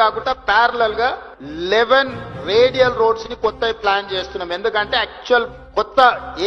కాకుండా ప్యారలల్గా eleven radial రోడ్స్ని కొత్త ప్లాన్ చేస్తున్నాం. ఎందుకంటే యాక్చువల్ కొత్త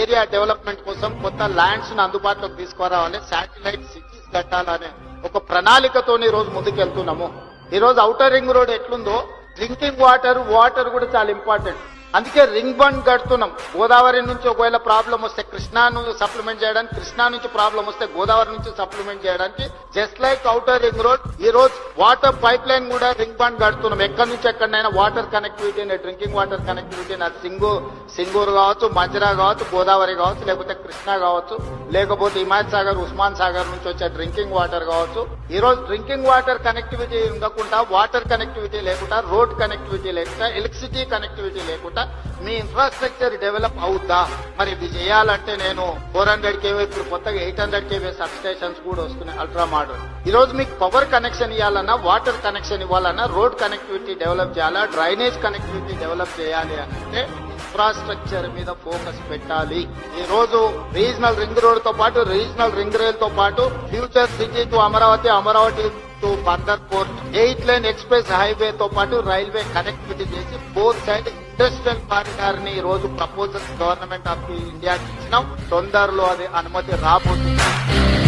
ఏరియా డెవలప్మెంట్ కోసం కొత్త ల్యాండ్స్ని అందుబాటులోకి తీసుకురావాలి శాటిలైట్ సిటీస్ కట్టాలనే ఒక ప్రణాళికతోని ఈ రోజు ముందుకెళ్తున్నాము. ఈ రోజు అవుటర్ రింగ్ రోడ్ ఎట్లుందో డ్రింకింగ్ వాటర్ వాటర్ కూడా చాలా ఇంపార్టెంట్ అందుకే రింగ్ బండ్ కడుతున్నాం. గోదావరి నుంచి ఒకవేళ ప్రాబ్లం వస్తే కృష్ణాను సప్లిమెంట్ చేయడానికి కృష్ణా నుంచి ప్రాబ్లం వస్తే గోదావరి నుంచి సప్లిమెంట్ చేయడానికి just like outer ring road ఈ రోజు వాటర్ పైప్ లైన్ కూడా రింగ్ బాండ్ కడుతున్నాం. ఎక్కడి నుంచి ఎక్కడైనా water connectivity drinking water connectivity అది సింగు సింగూరు కావచ్చు మంజరా కావచ్చు గోదావరి కావచ్చు లేకపోతే కృష్ణా కావచ్చు లేకపోతే హిమాయత్ సాగర్ ఉస్మాన్ సాగర్ నుంచి వచ్చే డ్రింకింగ్ వాటర్ కావచ్చు. ఈ రోజు డ్రింకింగ్ వాటర్ కనెక్టివిటీ ఉండకుండా వాటర్ కనెక్టివిటీ లేకుండా రోడ్ కనెక్టివిటీ లేకుండా ఎలక్ట్రిసిటీ కనెక్టివిటీ లేకుండా మీ ఇన్ఫ్రాస్ట్రక్చర్ డెవలప్ అవుద్దా? మరి ఇది చేయాలంటే నేను ఫోర్ హండ్రెడ్ కేవీ ఇప్పుడు కొత్తగా eight hundred KV substations కూడా వస్తున్నాయి అల్ట్రా మోడల్ ఈ రోజు మీకు పవర్ కనెక్షన్ ఇవ్వాలన్నా వాటర్ కనెక్షన్ ఇవ్వాలన్నా రోడ్ కనెక్టివిటీ డెవలప్ చేయాలా డ్రైనేజ్ కనెక్టివిటీ డెవలప్ చేయాలి అంటే ఇన్ఫ్రాస్ట్రక్చర్ మీద ఫోకస్ పెట్టాలి. ఈ రోజు రీజనల్ రింగ్ రోడ్తో పాటు రీజనల్ రింగ్ రైల్తో పాటు future city to Amaravati Amaravati to Bandarpur eight lane express highway తో పాటు రైల్వే కనెక్టివిటీ చేసి ఫోర్ సైడ్ ఇండస్ట్రియల్ కారిడార్ని ఈ రోజు ప్రపోజల్ గవర్నమెంట్ ఆఫ్ ఇండియాకి ఇచ్చినాం. తొందరలో అది అనుమతి రాబోతుంది.